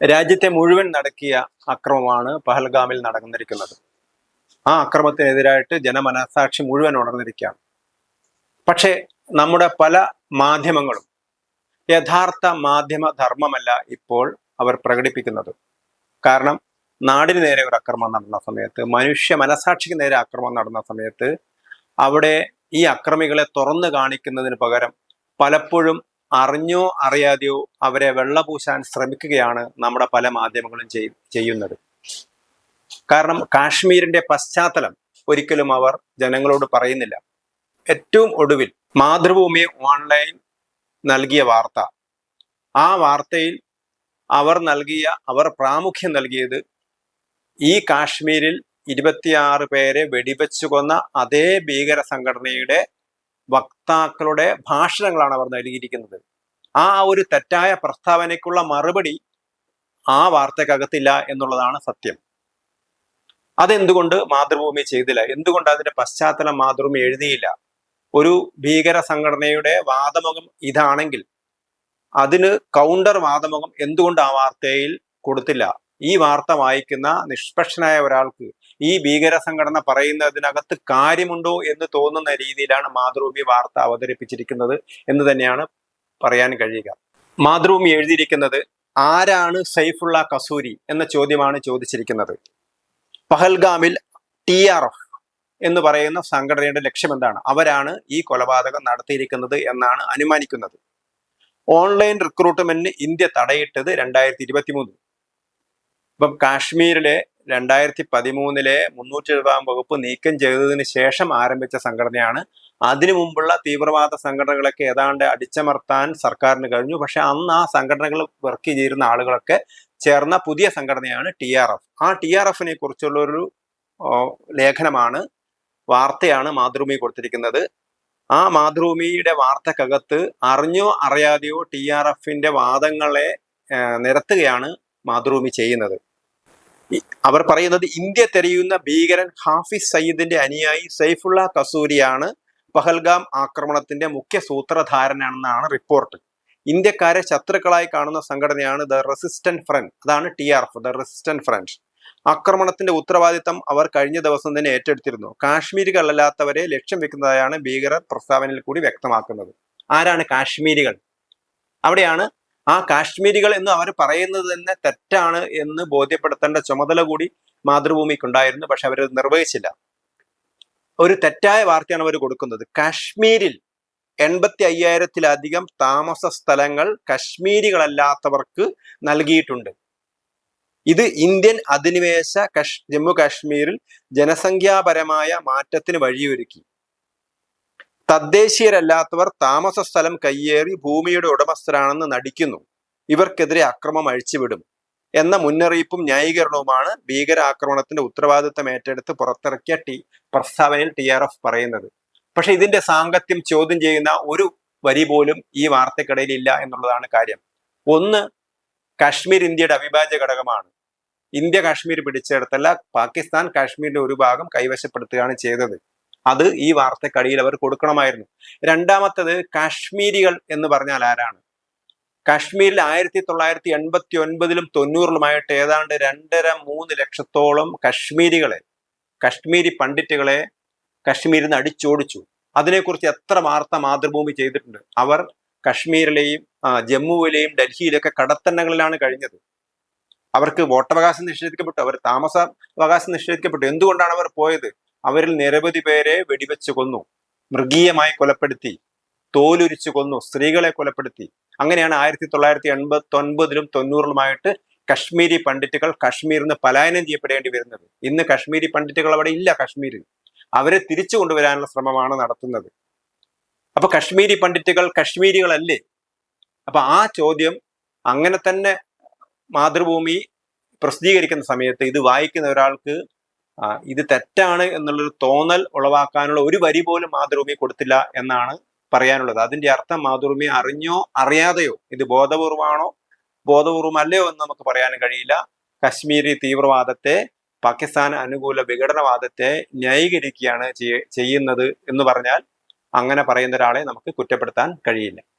രാജ്യത്തെ മുഴുവൻ നടക്കിയ അക്രമമാണ് പഹൽഗാമിൽ നടന്നിരിക്കുന്നത്. ആ അക്രമത്തിനെതിരായിട്ട് ജനമനസാക്ഷി മുഴുവൻ ഉണർന്നിരിക്കുകയാണ്. പക്ഷേ നമ്മുടെ പല മാധ്യമങ്ങളും യഥാർത്ഥ മാധ്യമ ധർമ്മമല്ല ഇപ്പോൾ അവർ പ്രകടിപ്പിക്കുന്നത്. കാരണം നാടിന് നേരെ ഒരു അക്രമം നടന്ന സമയത്ത് മനുഷ്യ മനസാക്ഷിക്ക് നേരെ അക്രമം നടന്ന സമയത്ത് അവിടെ ഈ അക്രമികളെ തുറന്നു കാണിക്കുന്നതിന് പകരം പലപ്പോഴും അറിഞ്ഞോ അറിയാതെയോ അവരെ വെള്ളപൂശാൻ ശ്രമിക്കുകയാണ് നമ്മുടെ പല മാധ്യമങ്ങളും ചെയ്യുന്നത്. കാരണം കാശ്മീരിന്റെ പശ്ചാത്തലം ഒരിക്കലും അവർ ജനങ്ങളോട് പറയുന്നില്ല. ഏറ്റവും ഒടുവിൽ മാതൃഭൂമി ഓൺലൈൻ നൽകിയ വാർത്ത. ആ വാർത്തയിൽ അവർ നൽകിയ അവർ പ്രാമുഖ്യം നൽകിയത് ഈ കാശ്മീരിൽ ഇരുപത്തിയാറ് പേരെ വെടിവെച്ചു കൊന്ന അതേ ഭീകര സംഘടനയുടെ വക്താക്കളുടെ ഭാഷണങ്ങളാണ് അവർ നൽകിയിരിക്കുന്നത്. ആ ഒരു തെറ്റായ പ്രസ്താവനയ്ക്കുള്ള മറുപടി ആ വാർത്തക്കകത്തില്ല എന്നുള്ളതാണ് സത്യം. അതെന്തുകൊണ്ട് മാതൃഭൂമി ചെയ്തില്ല? എന്തുകൊണ്ട് അതിന്റെ പശ്ചാത്തലം മാതൃഭൂമി എഴുതിയില്ല? ഒരു ഭീകര സംഘടനയുടെ വാദമുഖം ഇതാണെങ്കിൽ അതിന് കൗണ്ടർ വാദമുഖം എന്തുകൊണ്ട് ആ വാർത്തയിൽ കൊടുത്തില്ല? ഈ വാർത്ത വായിക്കുന്ന നിഷ്പക്ഷനായ ഒരാൾക്ക് ഈ ഭീകര സംഘടന പറയുന്നതിനകത്ത് കാര്യമുണ്ടോ എന്ന് തോന്നുന്ന രീതിയിലാണ് മാതൃഭൂമി വാർത്ത അവതരിപ്പിച്ചിരിക്കുന്നത് എന്ന് തന്നെയാണ് പറയാൻ കഴിയുക. മാതൃഭൂമി എഴുതിയിരിക്കുന്നത് ആരാണ് സൈഫുള്ള കസൂരി എന്ന ചോദ്യമാണ് ചോദിച്ചിരിക്കുന്നത്. പഹൽഗാമിൽ ടി ആർ എഫ് എന്ന് പറയുന്ന സംഘടനയുടെ ലക്ഷ്യം എന്താണ്? അവരാണ് ഈ കൊലപാതകം നടത്തിയിരിക്കുന്നത് എന്നാണ് അനുമാനിക്കുന്നത്. ഓൺലൈൻ റിക്രൂട്ട്മെന്റിന് ഇന്ത്യ തടയിട്ടത് രണ്ടായിരത്തി ഇരുപത്തി ഇപ്പം കാശ്മീരിലെ രണ്ടായിരത്തി പതിമൂന്നിലെ മുന്നൂറ്റി എഴുപതാം വകുപ്പ് നീക്കം ചെയ്തതിന് ശേഷം ആരംഭിച്ച സംഘടനയാണ്. അതിനു മുമ്പുള്ള തീവ്രവാദ സംഘടനകളൊക്കെ ഏതാണ്ട് അടിച്ചമർത്താൻ സർക്കാരിന് കഴിഞ്ഞു. പക്ഷെ അന്ന് ആ സംഘടനകൾ വർക്ക് ചെയ്തിരുന്ന ആളുകളൊക്കെ ചേർന്ന പുതിയ സംഘടനയാണ് ടി ആർ എഫ്. ആ ടി ആർ എഫിനെ കുറിച്ചുള്ള ഒരു ലേഖനമാണ് വാർത്തയാണ് മാതൃഭൂമി കൊടുത്തിരിക്കുന്നത്. ആ മാതൃഭൂമിയുടെ വാർത്തക്കകത്ത് അറിഞ്ഞോ അറിയാതെയോ ടി ആർ എഫിന്റെ വാദങ്ങളെ നിരത്തുകയാണ് മാതൃഭൂമി ചെയ്യുന്നത്. അവർ പറയുന്നത് ഇന്ത്യ തെരയുന്ന ഭീകരൻ ഹാഫിസ് സയ്യിദിന്റെ അനുയായി സൈഫുള്ള കസൂരിയാണ് പഹൽഗാം ആക്രമണത്തിന്റെ മുഖ്യ സൂത്രധാരനാണെന്നാണ് റിപ്പോർട്ട് ഇന്ത്യക്കാരെ ശത്രുക്കളായി കാണുന്ന സംഘടനയാണ് ദ റെസിസ്റ്റന്റ് ഫ്രണ്ട് അതാണ് T R F the resistant front ആക്രമണത്തിന്റെ ഉത്തരവാദിത്തം അവർ കഴിഞ്ഞ ദിവസം തന്നെ ഏറ്റെടുത്തിരുന്നു. കാശ്മീരികളല്ലാത്തവരെ ലക്ഷ്യം വെക്കുന്നതായാണ് ഭീകരർ പ്രസ്താവനയിൽ കൂടി വ്യക്തമാക്കുന്നത്. ആരാണ് കാശ്മീരികൾ? അവിടെയാണ് ആ കാശ്മീരികൾ എന്ന് അവർ പറയുന്നത് തന്നെ തെറ്റാണ് എന്ന് ബോധ്യപ്പെടുത്തേണ്ട ചുമതല കൂടി മാതൃഭൂമിക്കുണ്ടായിരുന്നു പക്ഷെ അവരത് നിർവഹിച്ചില്ല. ഒരു തെറ്റായ വാർത്തയാണ് അവർ കൊടുക്കുന്നത്. കാശ്മീരിൽ എൺപത്തി അയ്യായിരത്തിലധികം താമസ സ്ഥലങ്ങൾ കശ്മീരികളല്ലാത്തവർക്ക് നൽകിയിട്ടുണ്ട്. ഇത് ഇന്ത്യൻ അധിനിവേശ ജമ്മു കാശ്മീരിൽ ജനസംഖ്യാപരമായ മാറ്റത്തിന് വഴിയൊരുക്കി. തദ്ദേശീയരല്ലാത്തവർ താമസ സ്ഥലം കയ്യേറി ഭൂമിയുടെ ഉടമസ്ഥരാണെന്ന് നടിക്കുന്നു. ഇവർക്കെതിരെ അക്രമം അഴിച്ചുവിടും. എന്ന മുന്നറിയിപ്പും ന്യായീകരണവുമാണ് ഭീകരാക്രമണത്തിന്റെ ഉത്തരവാദിത്തം ഏറ്റെടുത്ത് പുറത്തിറക്കിയ ടി പ്രസ്താവനയിൽ ടി ആർ എഫ് പറയുന്നത്. പക്ഷെ ഇതിന്റെ സാങ്കത്യം ചോദ്യം ചെയ്യുന്ന ഒരു വരി പോലും ഈ വാർത്തക്കിടയിൽ ഇല്ല എന്നുള്ളതാണ് കാര്യം. ഒന്ന് കാശ്മീർ ഇന്ത്യയുടെ അവിഭാജ്യ ഘടകമാണ്. ഇന്ത്യ കാശ്മീർ പിടിച്ചെടുത്തല്ല പാകിസ്ഥാൻ കാശ്മീരിന്റെ ഒരു ഭാഗം കൈവശപ്പെടുത്തുകയാണ് ചെയ്തത്. അത് ഈ വാർത്തക്കടിയിൽ അവർ കൊടുക്കണമായിരുന്നു. രണ്ടാമത്തത് കാശ്മീരികൾ എന്ന് പറഞ്ഞാൽ ആരാണ്? കാശ്മീരിൽ ആയിരത്തി തൊള്ളായിരത്തി എൺപത്തി ഒൻപതിലും തൊണ്ണൂറിലുമായിട്ട് ഏതാണ്ട് രണ്ടര മൂന്ന് ലക്ഷത്തോളം കശ്മീരികളെ കശ്മീരി പണ്ഡിറ്റുകളെ കശ്മീരിൽ നിന്ന് അടിച്ചോടിച്ചു. അതിനെക്കുറിച്ച് എത്ര വാർത്ത മാതൃഭൂമി ചെയ്തിട്ടുണ്ട്? അവർ കശ്മീരിലെയും ജമ്മുവിലെയും ഡൽഹിയിലൊക്കെ കടത്തണ്ണകളിലാണ് കഴിഞ്ഞത്. അവർക്ക് വോട്ടവകാശം നിഷേധിക്കപ്പെട്ടു അവർ താമസ അവകാശം നിഷേധിക്കപ്പെട്ടു. എന്തുകൊണ്ടാണ് അവർ പോയത്? അവരിൽ നിരവധി പേരെ വെടിവെച്ച് കൊന്നു മൃഗീയമായി കൊലപ്പെടുത്തി തോലുരിച്ചു കൊന്നു സ്ത്രീകളെ കൊലപ്പെടുത്തി. അങ്ങനെയാണ് ആയിരത്തി തൊള്ളായിരത്തി എൺപത്തി ഒൻപതിലും തൊണ്ണൂറിലുമായിട്ട് കശ്മീരി പണ്ഡിറ്റുകൾ കശ്മീരിൽ നിന്ന് പലായനം ചെയ്യപ്പെടേണ്ടി വരുന്നത്. ഇന്ന് കശ്മീരി പണ്ഡിറ്റുകൾ അവിടെ ഇല്ല കശ്മീരിൽ. അവരെ തിരിച്ചു കൊണ്ടുവരാനുള്ള ശ്രമമാണ് നടത്തുന്നത്. അപ്പൊ കശ്മീരി പണ്ഡിറ്റുകൾ കശ്മീരികളല്ലേ? അപ്പൊ ആ ചോദ്യം അങ്ങനെ തന്നെ മാതൃഭൂമി പ്രസിദ്ധീകരിക്കുന്ന സമയത്ത് ഇത് വായിക്കുന്ന ഒരാൾക്ക് ഇത് തെറ്റാണ് എന്നുള്ളൊരു തോന്നൽ ഉളവാക്കാനുള്ള ഒരു വരി പോലും മാതൃഭൂമി കൊടുത്തില്ല എന്നാണ് പറയാനുള്ളത്. അതിന്റെ അർത്ഥം മാതൃഭൂമി അറിഞ്ഞോ അറിയാതെയോ ഇത് ബോധപൂർവമാണോ ബോധപൂർവമല്ലയോ എന്ന് നമുക്ക് പറയാനും കഴിയില്ല. കശ്മീരി തീവ്രവാദത്തെ പാകിസ്ഥാൻ അനുകൂല വിഘടനവാദത്തെ ന്യായീകരിക്കുകയാണ് ചെയ്യ- ചെയ്യുന്നത് എന്ന് പറഞ്ഞാൽ അങ്ങനെ പറയുന്ന ഒരാളെ നമുക്ക് കുറ്റപ്പെടുത്താൻ കഴിയില്ല.